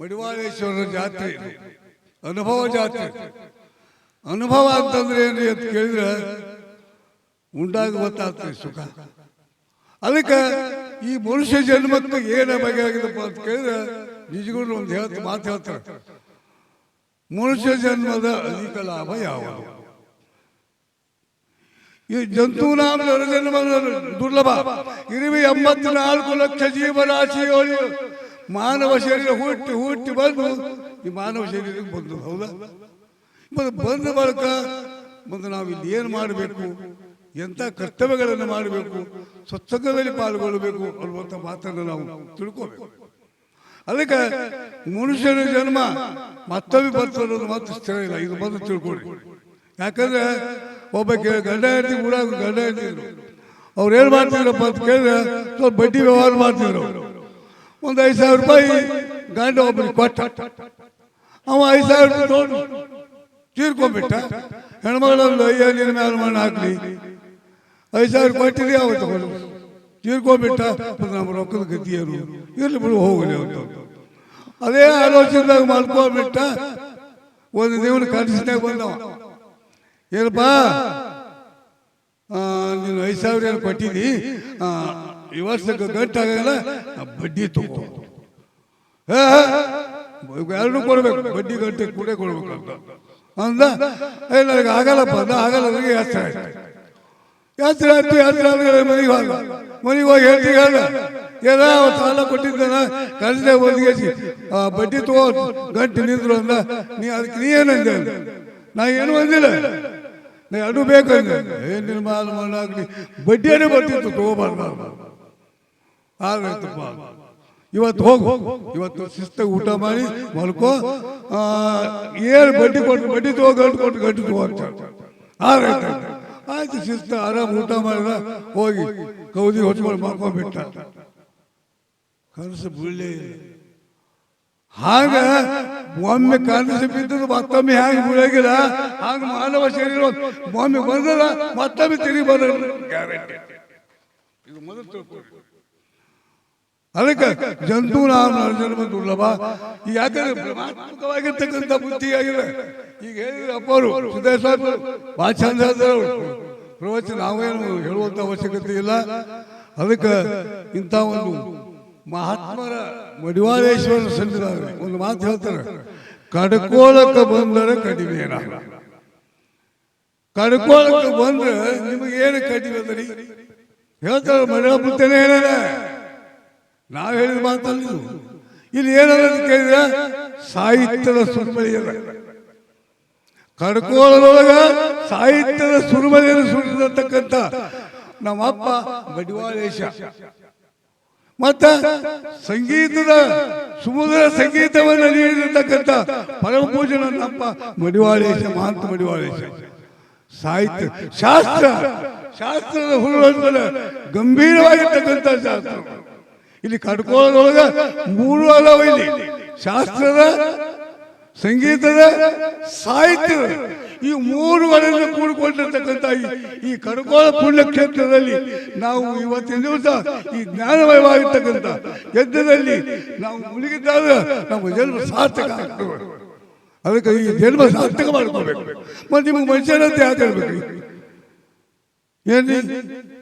ಮಡಿವಾಳೇಶ್ವರರ ಜಾತ್ರೆ ಇದು. ಅನುಭವ ಜಾತ್ರೆ. ಅನುಭವ ಅಂತಂದ್ರೆ ಏನು ಅಂತ ಕೇಳಿದ್ರೆ ಉಂಡಾಗ ಗೊತ್ತಾಗ್ತದೆ ಸುಖ. ಅದಕ್ಕೆ ಈ ಮನುಷ್ಯ ಜನ್ಮಕ್ಕೆ ಏನ ಬಗೆಯಾಗಿದಪ್ಪ ಅಂತ ಕೇಳಿದ್ರೆ ನಿಜಗಳು ಒಂದು ಹೇಳ್ತ, ಮಾತು ಹೇಳ್ತಾರೆ. ಮನುಷ್ಯ ಜನ್ಮದ ಅಧಿಕ ಲಾಭ ಯಾವುದು? ಈ ಜಂತುನಾಮ ಜನ್ಮ ದುರ್ಲಭ. ಇರುವೆ ಎಂಬತ್ನಾಲ್ಕು ಲಕ್ಷ ಜೀವರಾಶಿಗಳು ಮಾನವ ಶರೀರ ಹುಟ್ಟಿ ಹುಟ್ಟಿ ಬಂದು ಈ ಮಾನವ ಶರೀರಕ್ಕೆ ಬಂದು ಹೌದಾ? ಮತ್ತೆ ಬಂದ ಬಳಿಕ ಮತ್ತು ನಾವು ಇಲ್ಲಿ ಏನು ಮಾಡಬೇಕು? ಎಂಥ ಕರ್ತವ್ಯಗಳನ್ನು ಮಾಡಬೇಕು? ಸ್ವಚ್ಛಗದಲ್ಲಿ ಪಾಲ್ಗೊಳ್ಳಬೇಕು ಅನ್ನುವಂಥ ಮಾತನ್ನು ನಾವು ತಿಳ್ಕೋಬೇಕು. ಅದಕ್ಕೆ ಮನುಷ್ಯನ ಜನ್ಮ ಮತ್ತೊಮ್ಮೆ ಬರ್ತದೆ ಅನ್ನೋದು ಮಾತು ಸ್ಥಿರ ಇಲ್ಲ. ಇದು ಬಂದು ತಿಳ್ಕೊಳ್ಳಿ ಯಾಕಂದ್ರೆ ಒಬ್ಬ ಗಂಡ ಹೆಂಡತಿ ಕೂಡ ಗಂಡ ಹೆಂಡತಿದ್ರು. ಅವ್ರು ಏನು ಮಾಡ್ತಿದ್ರಪ್ಪ ಅಂತ ಕೇಳಿದ್ರೆ ಸ್ವಲ್ಪ ಬಡ್ಡಿ ವ್ಯವಹಾರ ಮಾಡ್ತಿದ್ರು. ಒಂದು ಐದು ಸಾವಿರ ರೂಪಾಯಿ ಗಂಡ ಒಬ್ಬರಿಗೆ ಕೊಟ್ಟ ಅವ ಐದು ಸಾವಿರ ರೂಪಾಯಿ ತೊಗೊಂಡು ತೀರ್ಕೊಂಡ್ಬಿಟ್ಟ ಹೆಣ್ಮಗಳಲ್ಲ ಅಯ್ಯ ನಿನ್ನ ಮೇಲೆ ಮಣ್ಣು ಹಾಕ್ಲಿ ಐದು ಸಾವಿರ ಕೊಟ್ಟಿರಿ ಅವ ತಗೊಂಡು ತೀರ್ಕೊಂಡ್ಬಿಟ್ಟ ಮತ್ತೆ ನಮ್ಮ ರೊಕ್ಕದ ಗತಿಯರು ಇರ್ಲಿ ಬಿಡು ಹೋಗಲಿ ಅಂತ ಅದೇ ಆಲೋಚನೆದಾಗ ಮಲ್ಕೊಂಡ್ಬಿಟ್ಟ ಒಂದು ದೇವನ ಕನಸಿನಾಗ ಬಂದವ ಏನಪ್ಪ ಆ, ನೀನು ಐದು ಸಾವಿರ ಏನು ಕೊಟ್ಟಿದ್ದಿ ಆ, ಈ ವರ್ಷಕ್ಕೆ ಗಂಟಾಗಲ್ಲ ಆ ಬಡ್ಡಿ ತಗೋ. ಎರಡು ಕೊಡ್ಬೇಕು. ಬಡ್ಡಿ ಗಂಟೆ ಕೂಡ ಕೊಡ್ಬೇಕು ಅಂತ. ಅಂದ? ಏ ನನಗೆ ಆಗಲ್ಲಪ್ಪ ಅಂದ? ಆಗಲ್ಲ ನನಗೆ ಯಾತ್ರೆ ಆಯ್ತು. ಯಾತ್ರೆ ಆಯ್ತು ಯಾತ್ರೆ ಆದ್ಮೇಲೆ ಮನೆಗೆ ಹೋಗ ಮನೆಗೆ ಹೋಗಿ ಹೇಳ್ತೀವಿ ಹೇಳ ಏನ ಸಾಲ ಕೊಟ್ಟಿದ್ದಾನ ಕಲಿಸಿದೆ ಒಂದಿಗೆ ಬಡ್ಡಿ ತಗೋ. ಗಂಟೆ ನಿಂದ್ರು ಅಂದ. ನೀ ಅದಕ್ಕೆ ನೀ ಏನಂದೆ. ನಾ ಏನು ಅಂದಿಲ್ಲ. ನಾ ಎರಡು ಬೇಕಂದೆ ಏನ್ ಏನು ಮಾಲ್ ಮಣ್ಣಾಗ್ಲಿ. ಬಡ್ಡಿಯೇ ಬರ್ತಿತ್ತು ತಗೋಬಾರ್ದು. ಆಗೈತಪ್ಪ ಇವತ್ತು ಹೋಗು. ಇವತ್ತು ಶಿಸ್ತಾಗಿ ಊಟ ಮಾಡಿ, ಮಲ್ಕೋ. ಏನು ಬಡ್ಡಿ ಕೊಟ್ಟು, ಬಡ್ಡಿ ತಗೋ, ಗಂಟು ಕೊಟ್ಟು, ಗಂಟು ತಗೋ ಅಂತ. ಆಯ್ತು ಶಿಸ್ತ, ಆರಾಮ್ ಊಟ ಮಾಡಿದ, ಹೋಗಿ. ಕೌದಿ ಹೊಚ್ಕೊಂಡು ಮಾಡ್ಕೊಂಡ್ಬಿಟ್ಟ ಕನಸು ಬೀಳಲೇ ಹಾಗ ಒಮ್ಮೆ ಕನಸು ಬಿದ್ದದ್ದು ಮತ್ತೊಮ್ಮೆ ಹ್ಯಾಂಗ ಬೀಳಾಗಿಲ್ಲ ಹಾಗೆ ಮಾನವ ಶರೀರ ಒಮ್ಮೆ ಬಂದಲ್ಲ ಮತ್ತೊಮ್ಮೆ ತಿರುಗಿ ಬಂದ ಇದು ಮೊದಲು ತಿಳ್ಕೊಳ್ಳಿ ಅದಕ್ಕೆ ಜಂತು ನಾವು ಜನ್ಮ ದುರ್ಲಭ ಯಾಕಂದ್ರೆ ಭ್ರಮಾತ್ಮಕವಾಗಿರ್ತಕ್ಕಂಥ ಬುದ್ಧಿ ಆಗಿದೆ ಈಗ ಹೇಳಿದ್ರೆ ಅಪ್ಪರು, ಸಿದ್ದೇಶ್ವರ ಭಾಳ ಚಂದ ಹೇಳ್ತಾರೆ. ಪ್ರವಚನ ನಾವೇನು ಹೇಳುವಂಥ ಅವಶ್ಯಕತೆ ಇಲ್ಲ. ಅದಕ್ಕೆ ಇಂಥ ಒಂದು ಮಹಾತ್ಮರ ಮಡಿವಾಳೇಶ್ವರ ಸನ್ನಿಧಾನ ಒಂದು ಮಾತು ಹೇಳ್ತಾರೆ. ಕಡ್ಕೋಳಕ್ಕೆ ಬಂದರೆ ಕಡಿಮೆ ಕಡ್ಕೋಳಕ್ಕೆ ಬಂದ್ರೆ ಏನು ಕಡಿಮೆ ಹೇಳ್ತಾರೆ ಮಡಿವಾಳ ಬುದ್ಧನೇ ಏನೇನ? ನಾವು ಹೇಳಿದ ಮಾತಲ್ಲ ಇಲ್ಲಿ ಏನದ ಕೇಳಿದ್ರೆ ಸಾಹಿತ್ಯದ ಸುರುಮಳೆಯದ ಕಡ್ಕೋಳದೊಳಗ ಸಾಹಿತ್ಯದ ಸುರುಮಳೆಯನ್ನು ನಮ್ಮ ನಮ್ಮಪ್ಪ ಬಡಿವಾಳೇಶ. ಮತ್ತ ಸಂಗೀತದ ಸುಮಧುರ ಸಂಗೀತವನ್ನು ನೀಡಿರತಕ್ಕಂಥ ಪರಮ ಪೂಜನ ನಮ್ಮಪ್ಪ ಮಡಿವಾಳೇಶ ಮಹಾಂತ ಮಡಿವಾಳೇಶ ಸಾಹಿತ್ಯ, ಶಾಸ್ತ್ರ, ಶಾಸ್ತ್ರದ ಹುರುಳಂತನ ಗಂಭೀರವಾಗಿರ್ತಕ್ಕಂಥ ಶಾಸ್ತ್ರ. ಇಲ್ಲಿ ಕಡ್ಕೊಳ್ಳೋದ್ರೊಳಗ ಮೂರು ಅಲ್ಲವ ಇಲ್ಲಿ. ಶಾಸ್ತ್ರದ, ಸಂಗೀತದ, ಸಾಹಿತ್ಯದ ಈ ಮೂರುಗಳಿಂದ ಕೂಡಿಕೊಂಡಿರ್ತಕ್ಕಂಥ ಈ- ಕಡ್ಕೋಳ ಪುಣ್ಯ ಕ್ಷೇತ್ರದಲ್ಲಿ ನಾವು ಇವತ್ತಿನ ದಿವಸ ಈ ಜ್ಞಾನಮಯವಾಗಿರ್ತಕ್ಕಂಥ ಯಜ್ಞದಲ್ಲಿ ನಾವು ಮುಳುಗಿದ್ದಾಗ ನಮ್ಮ ಜನ್ಮ ಸಾರ್ಥಕ ಅದಕ್ಕೆ ಈ ಜನ್ಮ ಸಾರ್ಥಕ ಮಾಡ್ಕೋಬೇಕು. ಮತ್ತು ನಿಮಗೆ ಮನುಷ್ಯರಂತೆ ಯಾಕಿರ್ಬೇಕು ಏನ್ರಿ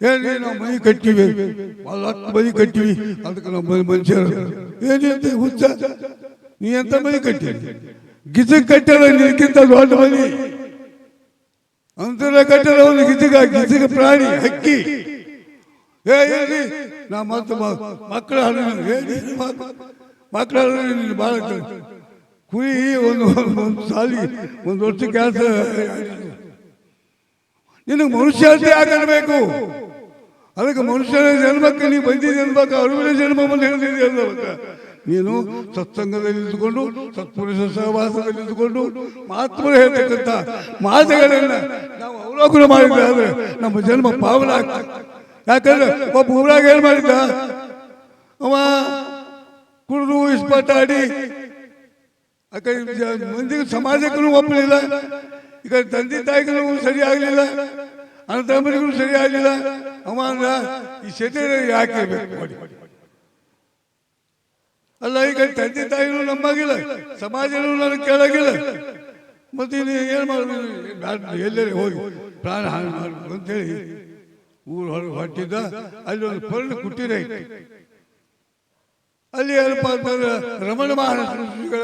ಏನ್ರಿ ನಾವು ಮನೆ ಕಟ್ಟಿವಿ ಭಾಳ ಹತ್ತು ಮನೆ ಕಟ್ಟಿವಿ ಅದಕ್ಕೆ ನಾವು ಮನೆ ಮನುಷ್ಯರು ಏನಿಂತ ಹುಚ್ಚ ನೀ ಎಂತ ಮನೆ ಕಟ್ಟಿ ಗಿಜಗ್ ಕಟ್ಟಲ್ಲ ನಿನಕ್ಕಿಂತ ದೊಡ್ಡ ಮನೆ ಅಂತರ ಕಟ್ಟಲ್ಲ ಒಂದು ಗಿಜಗ ಗಿಜಗ ಪ್ರಾಣಿ ಹಕ್ಕಿ ಏ ಏನ್ರಿ ನಾ ಮತ್ತೆ ಮಕ್ಕಳ ಹೇಳಿ ಮಕ್ಕಳ ಭಾಳ ಕುರಿ ಒಂದು ಒಂದು ಸಾಲಿ ಒಂದು ವರ್ಷ ಕೆಲಸ ನಿನಗೆ ಮನುಷ್ಯತೆ ಆಗಬೇಕು ಅದಕ್ಕೆ ಮನುಷ್ಯನ ಜನ್ಮಕ್ಕೆ ನೀ ಬಂದಿದ್ದೆ ಅನ್ಬೇಕು. ಅರಿವಿನ ಜನ್ಮ ಬಂದು ಅನ್ಬೇಕು. ನೀನು ಸತ್ಸಂಗದಲ್ಲಿ ನಿಂತುಕೊಂಡು, ಸತ್ಪುರುಷ ಸಹವಾಸದಲ್ಲಿ ನಿಂತುಕೊಂಡು ಮಾತ್ರ ಹೇಳ್ತಕ್ಕಂಥ ಮಾತುಗಳನ್ನ ನಾವು ಅವಲೋಕನ ಮಾಡಿದ್ರೆ ಆದ್ರೆ ನಮ್ಮ ಜನ್ಮ ಪಾವನ ಆಗ್ತದೆ. ಯಾಕಂದ್ರೆ ಒಬ್ಬ ಊರಾಗ ಏನು ಮಾಡಿದ್ದ? ಅವ ಕುಡಿದು ಇಸ್ಪಟ್ಟಾಡಿ ಯಾಕಂದ್ರೆ ಮಂದಿಗೆ ಸಮಾಜಕ್ಕೂ ಒಪ್ಪಲಿಲ್ಲ ಈ ಕಡೆ ತಂದೆ ತಾಯಿಗೂ ಸರಿ ಆಗಲಿಲ್ಲ ಅಣ್ಣ ತಮ್ಮರಿಗೂ ಸರಿ ಆಗಲಿಲ್ಲ ಅವ ಈ ಶರೀರ ಯಾಕೆ ಅಲ್ಲ, ಈಗ ತಂದೆ ತಾಯಿನೂ ನಮ್ಮಾಗಿಲ್ಲ ಸಮಾಜನೂ ನನಗೆ ಕೇಳಾಗಿಲ್ಲ. ಮತ್ತೆ ಇಲ್ಲಿ ಏನು ಮಾಡ್ಬೋದು ಎಲ್ಲೆಲ್ಲಿ ಹೋಗಿ ಪ್ರಾಣ ಹಾನಿ ಮಾಡಬೇಕು ಅಂತೇಳಿ ಊರು ಹೊರಗೆ ಹೊಟ್ಟಿದ್ದ ಅಲ್ಲಿ ಒಂದು ಪರ್ಣ ಕುಟೀರ ಅಲ್ಲಿ ಏನಪ್ಪ ರಮಣ ಮಹಾರಾಷ್ಟ್ರ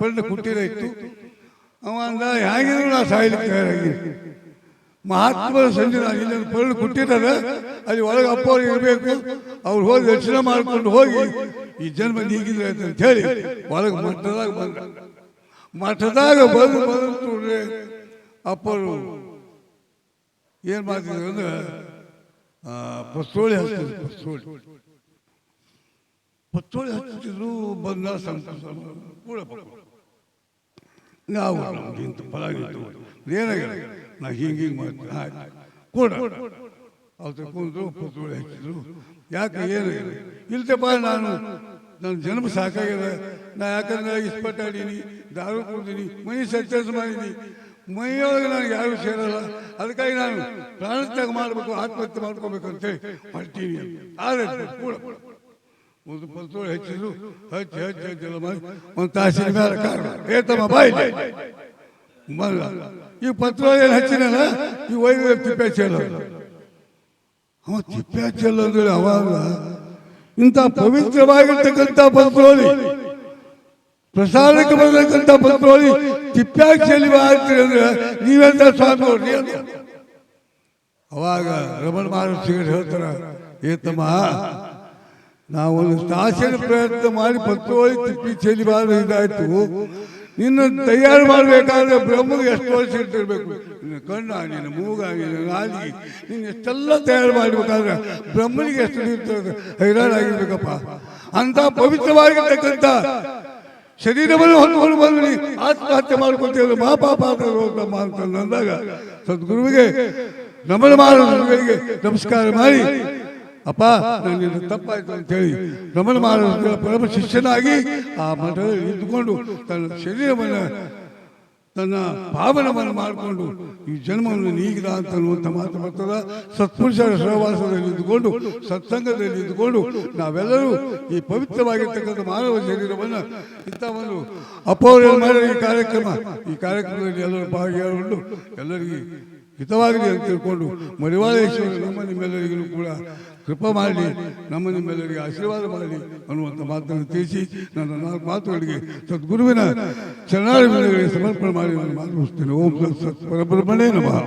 ಪರ್ಣ ಕುಟೀರ ಇತ್ತು. ಅವ ಅಂದ ಹೇಗಿದ್ರು ನಾ ಸಾಯ್ಲಿಕ್ಕೆ ಮಹಾತ್ಮ ಮಹಾತ್ಮರ ಸಂಜೆ ನಾನು ಇಲ್ಲಿ ಪರಳು ಕೊಟ್ಟಿದ್ದಾರೆ ಅಲ್ಲಿ ಒಳಗೆ ಅಪ್ಪ ಅವ್ರು ಇರಬೇಕು. ಅವ್ರು ಹೋಗಿ ದರ್ಶನ ಮಾಡ್ಕೊಂಡು ಹೋಗಿ, ಈ ಜನ್ಮ ನೀಗಿದ್ರೆ ಅಂತ ಹೇಳಿ ಒಳಗೆ ಮಠದಾಗ ಬಂದ. ಮಠದಾಗ ಬಂದು ಬಂದು ಅಪ್ಪರು ಏನು ಮಾಡ್ತಿದ್ರು ಅಂದ್ರೆ ಪಸ್ತೋಳಿ ಹಚ್ತಿದ್ರು, ಪಸ್ತೋಳಿ. ಪತ್ತೋಳಿ ಹಚ್ಚುತ್ತಿದ್ರು ಬಂದ ಸಂತೋಷ ನಾವು ನಮ್ಗೆ ಇಂಥ ಫಲ ಆಗಿತ್ತು ಏನಾಗಿಲ್ಲ ನಾ ಹಿಂಗೆ ಹಿಂಗೆ ಮಾಡ್ತೀನಿ ಆಯ್ತು. ಕೂಡ. ಅವ್ರು ಕುಂದ್ರು ಪತ್ತೋಳಿ ಹೆಚ್ಚಿದ್ರು. ಯಾಕೆ ಏನು? ಇಲ್ತಪ್ಪ ನಾನು. ನನ್ನ ಜನ್ಮ ಸಾಕಾಗಿದೆ. ನಾ ಯಾಕಂದ್ರೆ ಇಸ್ಪಟ್ಟಾಡೀನಿ, ದಾರು ಕುಡ್ದೀನಿ ಮೈ ಸಚ್ಚರ್ಸ್ ಮಾಡೀನಿ ಮೈಯೊಳಗೆ ನನಗೆ ಯಾರು ಸೇರಲ್ಲ. ಅದಕ್ಕಾಗಿ ನಾನು ಪ್ರಾಣತ್ಯಾಗ ಮಾಡಬೇಕು, ಆತ್ಮಹತ್ಯೆ ಮಾಡ್ಕೋಬೇಕು ಅಂತೇಳಿ ಮಾಡ್ತೀನಿ ಆದರೆ ಕೂಡ. ಒಂದು ಪಲ್ತೋಳು ಹೆಚ್ಚಿದ್ರು. ಹಚ್ಚಿ ಹಚ್ಚಿ ಹಚ್ಚಿಲ್ಲ ಮಾಡಿ. ಒಂದು ತಾಸಿನ ಮೇಲೆ ಕಾರಣ ಏತಮ್ಮ ಬಾಯಿ. ಮಲ್ಲ. ಈ ಪತ್ರ ಏನು ಹಚ್ಚಿನಲ್ಲ ಈ ವೈದ್ಯ ತಿಪ್ಪೆ ಚೆಲ್ಲ ಅವ ತಿಪ್ಪೆ ಚೆಲ್ಲ ಅಂದ್ರೆ ಅವಾಗ ಇಂಥ ಪವಿತ್ರವಾಗಿರ್ತಕ್ಕಂಥ ಪತ್ರೋಳಿ ಪ್ರಸಾದಕ್ಕೆ ಬರತಕ್ಕಂಥ ಪತ್ರೋಳಿ ತಿಪ್ಪೆ ಚೆಲ್ಲಿ ಮಾಡ್ತೀರಿ ಅಂದ್ರೆ ನೀವೆಂತ ಸ್ವಾಮಿ ನೋಡ್ರಿ ಅವಾಗ ರಮಣ ಮಹರ್ಷಿಗಳು ಹೇಳ್ತಾರ, ಏತಮ್ಮ ನಾವೊಂದು ತಾಸಿನ ಪ್ರಯತ್ನ ಮಾಡಿ ಪತ್ತೋಳಿ ತಿಪ್ಪಿ ಚೆಲ್ಲಿ ಬಾರ ಇದಾಯ್ತು. ನಿನ್ನ ತಯಾರು ಮಾಡಬೇಕಾದ್ರೆ ಬ್ರಹ್ಮಗೆ ಎಷ್ಟು ವರ್ಷ ಇಟ್ಟಿರಬೇಕು? ನಿನ್ನ ನಿನ್ನ ಮೂಗ, ನಿನ್ನ ನಾಲಿಗೆ ನೀನು ಎಷ್ಟೆಲ್ಲ ತಯಾರು ಮಾಡಬೇಕಾದ್ರೆ ಬ್ರಹ್ಮನಿಗೆ ಎಷ್ಟು ಇರ್ತದೆ ಹೈರಾಣಾಗಿರ್ಬೇಕಪ್ಪ ಅಂತ ಪವಿತ್ರವಾಗಿರ್ತಕ್ಕಂಥ ಶರೀರವನ್ನು ಹೊಂದ್ಕೊಂಡು ಬಂದು ನೀ ಆತ್ಮಹತ್ಯೆ ಮಾಡ್ಕೊತೀವಿ ಮಾ ಪಾಪ ಅಂತ ಅಂದಾಗ ಸದ್ಗುರುವಿಗೆ ನಮನ ಮಾಡುವವರಿಗೆ ನಮಸ್ಕಾರ ಮಾಡಿ. ಅಪ್ಪ ನನಗೆ ತಪ್ಪಾಯ್ತು ಅಂತೇಳಿ ರಮಣ ಮಹಾರಾಜರ ಪರಮ ಶಿಷ್ಯನಾಗಿ ಆ ಮಠದಲ್ಲಿ ನಿಂತುಕೊಂಡು ತನ್ನ ಶರೀರವನ್ನು, ತನ್ನ ಭಾವನವನ್ನು ಮಾಡಿಕೊಂಡು ಈ ಜನ್ಮವನ್ನು ನೀಗಿದ ಅಂತ ಅನ್ನುವಂಥ ಮಾತು ಬರ್ತದ. ಸತ್ಪುರುಷರ ಸಹವಾಸದಲ್ಲಿ ಇದ್ದುಕೊಂಡು ಸತ್ಸಂಗದಲ್ಲಿ ನಿಂತುಕೊಂಡು ನಾವೆಲ್ಲರೂ ಈ ಪವಿತ್ರವಾಗಿರ್ತಕ್ಕಂಥ ಮಾನವ ಶರೀರವನ್ನು ಇಂಥ ಒಂದು ಅಪೌರ ಮಾಡಿದ ಈ ಕಾರ್ಯಕ್ರಮ. ಈ ಕಾರ್ಯಕ್ರಮದಲ್ಲಿ ಎಲ್ಲರೂ ಭಾಗಿಯಾಗಿಕೊಂಡು ಎಲ್ಲರಿಗೆ ಹಿತವಾಗಲಿ ಅಂತ ತಿಳ್ಕೊಂಡು ಮರಿವಾಳೇಶ್ವರ ನಮ್ಮ ನಿಮ್ಮೆಲ್ಲರಿಗೂ ಕೂಡ ಕೃಪಾ ಮಾಡಿ ನಮ್ಮ ನಿಮ್ಮೆಲ್ಲರಿಗೆ ಆಶೀರ್ವಾದ ಮಾಡಿ ಅನ್ನುವಂಥ ಮಾತನ್ನು ತಿಳಿಸಿ ನನ್ನ ನಾಲ್ಕು ಮಾತುಗಳಿಗೆ ಸದ್ಗುರುವಿನ ಚರಣಾರವಿಂದಗಳಿಗೆ ಸಮರ್ಪಣೆ ಮಾಡಿ ನಾನು ಮಾತು ಓಂ ಸತ್ ಸತ್ ಪರಬ್ರಹ್ಮಣೇ ನಮಃ.